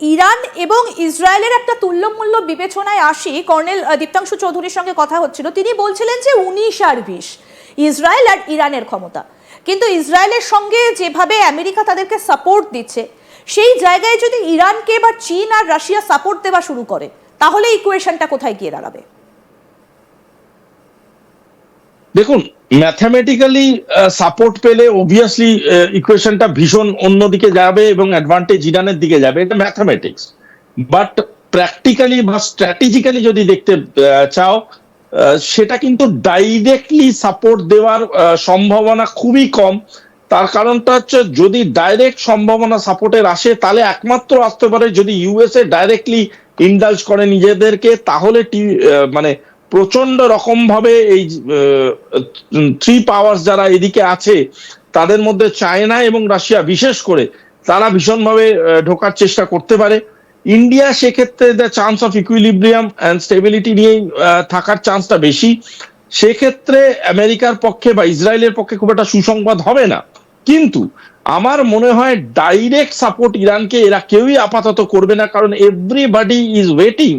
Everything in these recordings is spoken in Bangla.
ইরান এবং ইসরায়েলের একটা তুল্যমূল্য বিবেচনায় আসি, কর্নেল দীপ্তাংশু চৌধুরীর সঙ্গে কথা হচ্ছিল। তিনি বলছিলেন যে উনিশ আর বিশ, ইসরায়েল আর ইরানের ক্ষমতা। কিন্তু ইসরায়েলের সঙ্গে যেভাবে আমেরিকা তাদেরকে সাপোর্ট দিচ্ছে, সেই জায়গায় যদি ইরানকে বা চীন আর রাশিয়া সাপোর্ট দেওয়া শুরু করে, তাহলে ইকুয়েশনটা কোথায় গিয়ে দাঁড়াবে? দেখুন ম্যাথামেটিক্যালি সাপোর্ট পেলে অবভিয়াসলি ইকুয়েশনটা ভীষণ অন্যদিকে যাবে এবং অ্যাডভান্টেজ ইরানের দিকে যাবে। এটা ম্যাথামেটিক্স বাট প্র্যাকটিক্যালি বা স্ট্র্যাটেজিক্যালি যদি দেখতে চাও সেটা কিন্তু ডাইরেক্টলি সাপোর্ট দেওয়ার সম্ভাবনা খুবই কম। তার কারণটা হচ্ছে যদি ডাইরেক্ট সম্ভাবনা সাপোর্টের আসে, তাহলে একমাত্র আসতে পারে যদি ইউএসএ ডাইরেক্টলি ইন্ডালজ করে নিজেদেরকে, তাহলে মানে প্রচণ্ড রকম ভাবে এই থ্রি পাওয়ার্স যারা এদিকে আছে, তাদের মধ্যে চায়না এবং রাশিয়া বিশেষ করে, তারা ভীষণভাবে ঢোকার চেষ্টা করতে পারে। ইন্ডিয়া সেক্ষেত্রে the chance of equilibrium and stability নিয়েই থাকার চান্সটা বেশি। সেক্ষেত্রে আমেরিকার পক্ষে বা ইসরায়েলের পক্ষে খুব একটা সুসংবাদ হবে না। কিন্তু আমার মনে হয় ডাইরেক্ট সাপোর্ট ইরানকে এরা কেউই আপাতত করবে না, কারণ এভরিবাডি ইজ ওয়েটিং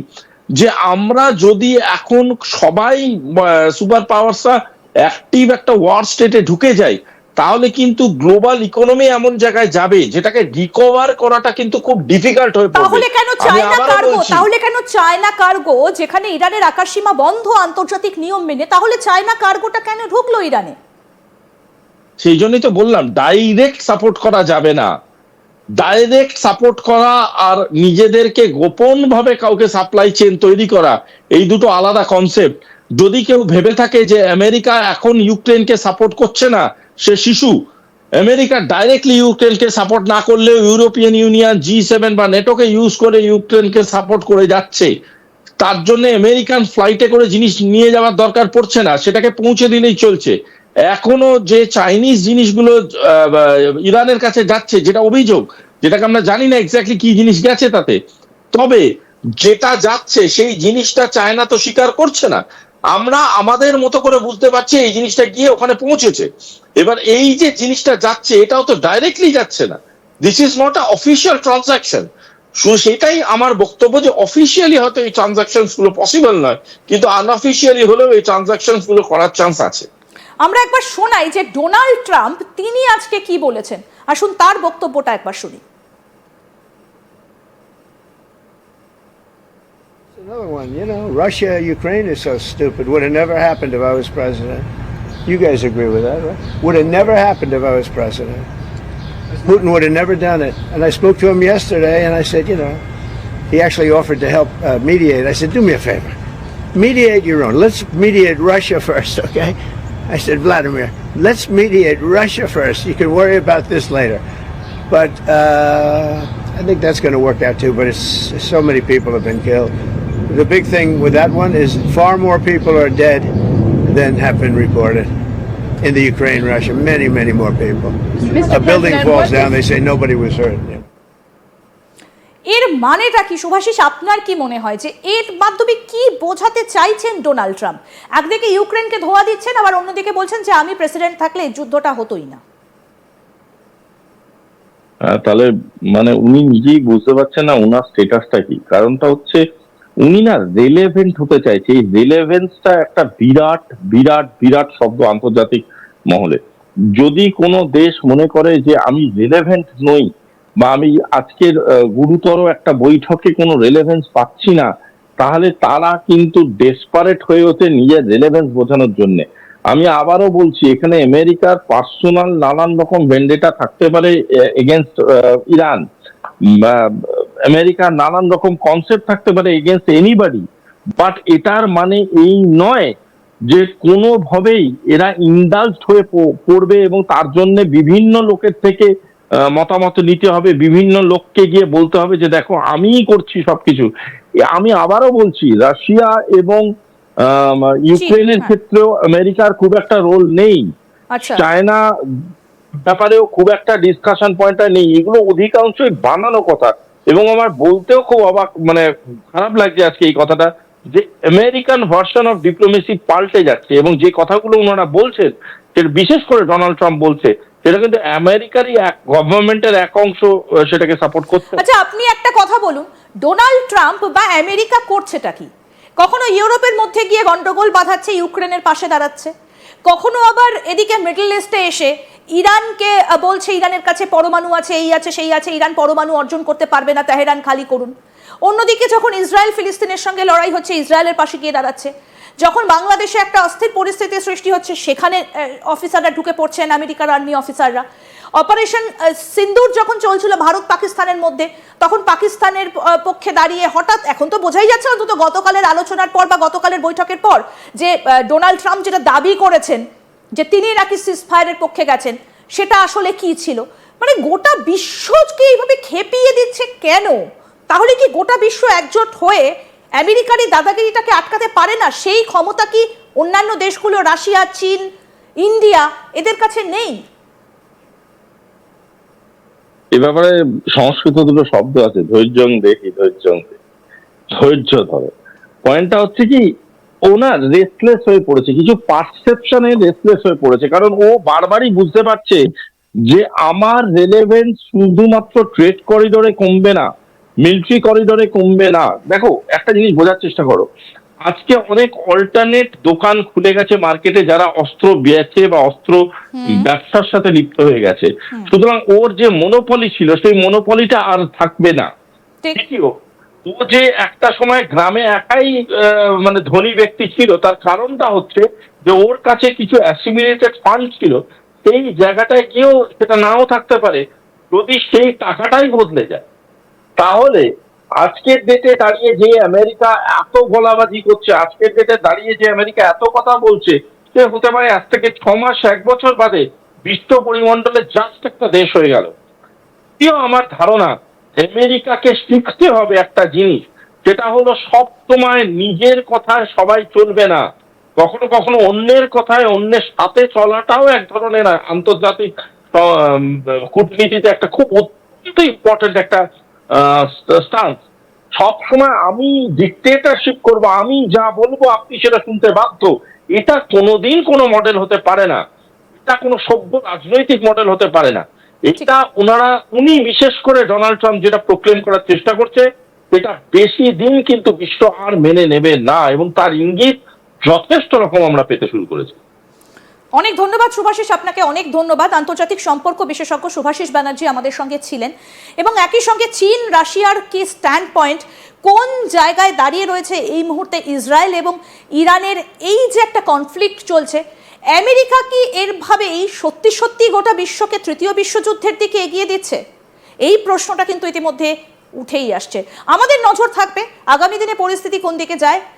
যে আমরা যদি এখন সবাই সুপার পাওয়ারসরা অ্যাক্টিভ একটা ওয়ার স্টেটে ঢুকে যাই তাহলে কিন্তু গ্লোবাল ইকোনমি এমন জায়গায় যাবে যেটাকে রিকভার করাটা কিন্তু খুব ডিফিকাল্ট হয়ে পড়বে। তাহলে কেন চায়না কার্গো তাহলে কেন চায়না কার্গো যেখানে ইরানের আকাশসীমা বন্ধ আন্তর্জাতিক নিয়ম মেনে তাহলে চায়না কার্গোটা কেন ঢুকলো ইরানে? সেই জন্যই তো বললাম ডাইরেক্ট সাপোর্ট করা যাবে না। ডাইরেক্ট সাপোর্ট করা আর নিজেদেরকে গোপন ভাবে কাউকে সাপ্লাই চেন তৈরি করা, এই দুটো আলাদা কনসেপ্ট যদি কেউ ভেবে থাকে যে আমেরিকা এখন ইউক্রেনকে সাপোর্ট করছে না, সে শিশু। আমেরিকা ডাইরেক্টলি ইউক্রেনকে সাপোর্ট না করলেও ইউরোপিয়ান ইউনিয়ন জি সেভেন বা নেটোকে ইউজ করে ইউক্রেনকে সাপোর্ট করে যাচ্ছে। তার জন্য আমেরিকান ফ্লাইটে করে জিনিস নিয়ে যাওয়ার দরকার পড়ছে না, সেটাকে পৌঁছে দিলেই চলছে। এখনও যে চাইনিজ জিনিসগুলো ইরানের কাছে যাচ্ছে, যেটা অভিযোগ, যেটাকে আমরা জানি না এক্স্যাক্টলি কি জিনিস গেছে তাতে, তবে যেটা যাচ্ছে, সেই জিনিসটা চায়না তো স্বীকার করছে না। আমরা আমাদের মতো করে বুঝতে পারছি এই জিনিসটা গিয়ে ওখানে পৌঁছেছে। এবার এই যে জিনিসটা যাচ্ছে, এটাও তো ডাইরেক্টলি যাচ্ছে না। This is not a official transaction সেটাই আমার বক্তব্য যে অফিসিয়ালি হয়তো এই ট্রানজাকশনগুলো পসিবল নয়, কিন্তু আনঅফিসিয়ালি হলেও এই ট্রানজাকশনগুলো করার চান্স আছে। আমরা একবার শোনাই যে ডোনাল্ড ট্রাম্প তিনি আজকে কি বলেছেন আসুন তার বক্তব্যটা একবার শুনি Another one, you know, Russia, Ukraine is so stupid. Would have never happened if I was president. You guys agree with that, right? Would have never happened if I was president. Putin would have never done it. And I spoke to him yesterday, and I said, you know, he actually offered to help uh, mediate. I said, do me a favor, mediate your own. Let's mediate Russia first, okay? I said, Vladimir, let's mediate Russia first. You can worry about this later. But uh, I think that's going to work out too. But it's so many people have been killed. The big thing with that one is far more people are dead than have been reported in the Ukraine, Russia. Many, many more people. Mr. A building President, falls down, they say nobody was hurt. এর মানেটা কি? সুভাষিস, আপনার কি মনে হয় যে এর মাধ্যমে কি বোঝাতে চাইছেন ডোনাল্ড ট্রাম্প? একদিকে ইউক্রেনকে ধোয়া দিচ্ছেন, আবার অন্যদিকে বলছেন যে আমি প্রেসিডেন্ট থাকলে যুদ্ধটা হতোই না। তাহলে মানে উনি নিজেই বুঝতে পারছেন না ওনার স্টেটাসটা কি? কারণটা হচ্ছে উনি না রেলেভেন্ট হতে চাইছে। এই রেলেভেন্সটা একটা বিরাট বিরাট বিরাট শব্দ আন্তর্জাতিক মহলে। যদি কোনো দেশ মনে করে যে আমি রেলেভেন্ট নই বা আমি আজকের গুরুতর একটা বৈঠকে কোনো রেলেভেন্স পাচ্ছি না, তাহলে তারা কিন্তু ডেসপারেট হয়ে ওঠে নিজের রেলেভেন্স বোঝানোর জন্য। আমি আবারও বলছি, এখানে আমেরিকার পার্সোনাল নানান রকম ভেন্ডেটা থাকতে পারে এগেনস্ট ইরান। আমেরিকার নানান রকম কনসেপ্ট থাকতে পারে এগেনস্ট এনিবাডি বাট এটার মানে এই নয় যে কোনোভাবেই এরা ইন্ডালজড হয়ে পড়বে এবং তার জন্য বিভিন্ন লোকের থেকে মতামত নিতে হবে বিভিন্ন লোককে গিয়ে বলতে হবে যে দেখো আমিই করছি সবকিছু। আমি আবারও বলছি রাশিয়া এবং ইউক্রেনের হ্যাঁ। ক্ষেত্রেও আমেরিকার খুব একটা রোল নেই। আচ্ছা। চায়না ব্যাপারেও খুব একটা ডিসকাশন পয়েন্টটা নেই। এগুলো অধিকাংশই বানানো কথা। এবং আমার বলতেও খুব অবাক মানে খারাপ লাগছে আজকে এই কথাটা যে আমেরিকান ভার্সন অফ ডিপ্লোমেসি পাল্টে যাচ্ছে। এবং যে কথাগুলো ওনারা বলছেন বিশেষ করে ডোনাল্ড ট্রাম্প বলছে সেটা কিন্তু আমেরিকারই এক গভর্নমেন্টের এক অংশ সেটাকে সাপোর্ট করছে। আচ্ছা আপনি একটা কথা বলুন, ডোনাল্ড ট্রাম্প বা আমেরিকা করছেটা কি? কখনো ইউরোপের মধ্যে গিয়ে গন্ডগোল বাঁধাচ্ছে, ইউক্রেনের পাশে দাঁড়াচ্ছে? কখনো আবার এদিকে মিডল ইস্টে এসে ইরানকে বলছে ইরানের কাছে পরমাণু আছে, এই আছে, সেই আছে, ইরান পরমাণু অর্জন করতে পারবে না, তেহরান খালি করুন। অন্যদিকে যখন ইসরায়েল ফিলিস্তিনের সঙ্গে লড়াই হচ্ছে, ইসরায়েলের পাশে গিয়ে দাঁড়াচ্ছে যখন বাংলাদেশে একটা অস্থির পরিস্থিতি সৃষ্টি হচ্ছে, সেখানে অফিসাররা ঢুকে পড়ছেন, আমেরিকার আর্মি অফিসাররা অপারেশন সিন্দুর যখন চলছিল ভারত পাকিস্তানের মধ্যে, তখন পাকিস্তানের পক্ষে দাঁড়িয়ে হঠাৎ, এখন তো বোঝাই যাচ্ছে অন্তত গতকালের আলোচনার পর বা গতকালের বৈঠকের পর, যে ডোনাল্ড ট্রাম্প যেটা দাবি করেছেন, যে তিনি নাকি সিসফায়ারের পক্ষে গেছেন, সেটা আসলে কি ছিল? মানে গোটা বিশ্বকে এইভাবে খেপিয়ে দিচ্ছে কেন? তাহলে কি গোটা বিশ্ব একজোট হয়ে আমেরিকার এই দাদাগিরিটাকে আটকাতে পারে না, সেই ক্ষমতা কি অন্যান্য দেশগুলো, রাশিয়া, চীন, ইন্ডিয়া, এদের কাছে নেই? এ ব্যাপারে সংস্কৃত দুটো শব্দ আছে, ধৈর্যং দেখি, ধৈর্যং। ধৈর্য ধরো। পয়েন্টটা হচ্ছে কি, ও না রেসলেস হয়ে পড়েছে, কিছু পারসেপশনে রেসলেস হয়ে পড়েছে, কারণ ও বারবারই বুঝতে পারছে যে আমার রেলেভেন্স শুধুমাত্র ট্রেড করিডোরে কমবে না। মিলিটারি করিডোরে কমবে না। দেখো একটা জিনিস বোঝার চেষ্টা করো। আজকে অনেক অল্টারনেট দোকান খুলে গেছে মার্কেটে যারা অস্ত্র বেচে বা অস্ত্র ব্যবসার সাথে লিপ্ত হয়ে গেছে। সুতরাং ওর যে মনোপলি ছিল সেই মনোপলিটা আর থাকবে না। দ্বিতীয় ও যে একটা সময় গ্রামে একাই মানে ধনী ব্যক্তি ছিল তার কারণটা হচ্ছে যে ওর কাছে কিছু অ্যাসিমিলেটেড ফান্ড ছিল সেই জায়গাটায় গিয়েও সেটা নাও থাকতে পারে। যদি সেই টাকাটাই বদলে যায় তাহলে আজকের ডেটে দাঁড়িয়ে যে আমেরিকা এত গোলাবাজি করছে, আজকের ডেটে দাঁড়িয়ে যে আমেরিকা এত কথা বলছে, সে হতে পারে আজ থেকে ছ মাস, এক বছর বাদে বিশ্ব পরিমণ্ডলে জাস্ট একটা দেশ হয়ে গেল। দ্বিতীয় আমার ধারণা, আমেরিকাকে শিখতে হবে একটা জিনিস, যেটা হলো সব সময় নিজের কথায় সবাই চলবে না। কখনো কখনো অন্যের কথায় অন্যের সাথে চলাটাও এক ধরনের আন্তর্জাতিক কূটনীতিতে একটা খুব অত্যন্ত ইম্পর্টেন্ট একটা স্টান্স সব সময় আমি ডিক্টেটারশিপ করব, আমি যা বলব আপনি সেটা শুনতে বাধ্য। এটা কোনোদিন কোনো মডেল হতে পারে না। এটা কোনো সভ্য রাজনৈতিক মডেল হতে পারে না। এটা ওনারা, উনি বিশেষ করে ডোনাল্ড ট্রাম্প যেটা প্রক্লেম করার চেষ্টা করছে, এটা বেশি দিন কিন্তু বিশ্ব আর মেনে নেবে না এবং তার ইঙ্গিত যথেষ্ট রকম আমরা পেতে শুরু করেছি। অনেক ধন্যবাদ সুভাষিস, আপনাকে অনেক ধন্যবাদ। আন্তর্জাতিক সম্পর্ক বিশেষজ্ঞ সুভাষিস ব্যানার্জি আমাদের সঙ্গে ছিলেন। এবং একই সঙ্গে চীন, রাশিয়ার কি স্ট্যান্ড পয়েন্ট কোন জায়গায় দাঁড়িয়ে রয়েছে এই মুহূর্তে ইসরায়েল এবং ইরানের এই যে একটা কনফ্লিক্ট চলছে, আমেরিকা কি এরভাবে এই সত্যি সত্যি গোটা বিশ্বকে তৃতীয় বিশ্বযুদ্ধের দিকে এগিয়ে দিচ্ছে? এই প্রশ্নটা কিন্তু ইতিমধ্যে উঠেই আসছে। আমাদের নজর থাকবে আগামী দিনে পরিস্থিতি কোন দিকে যায়।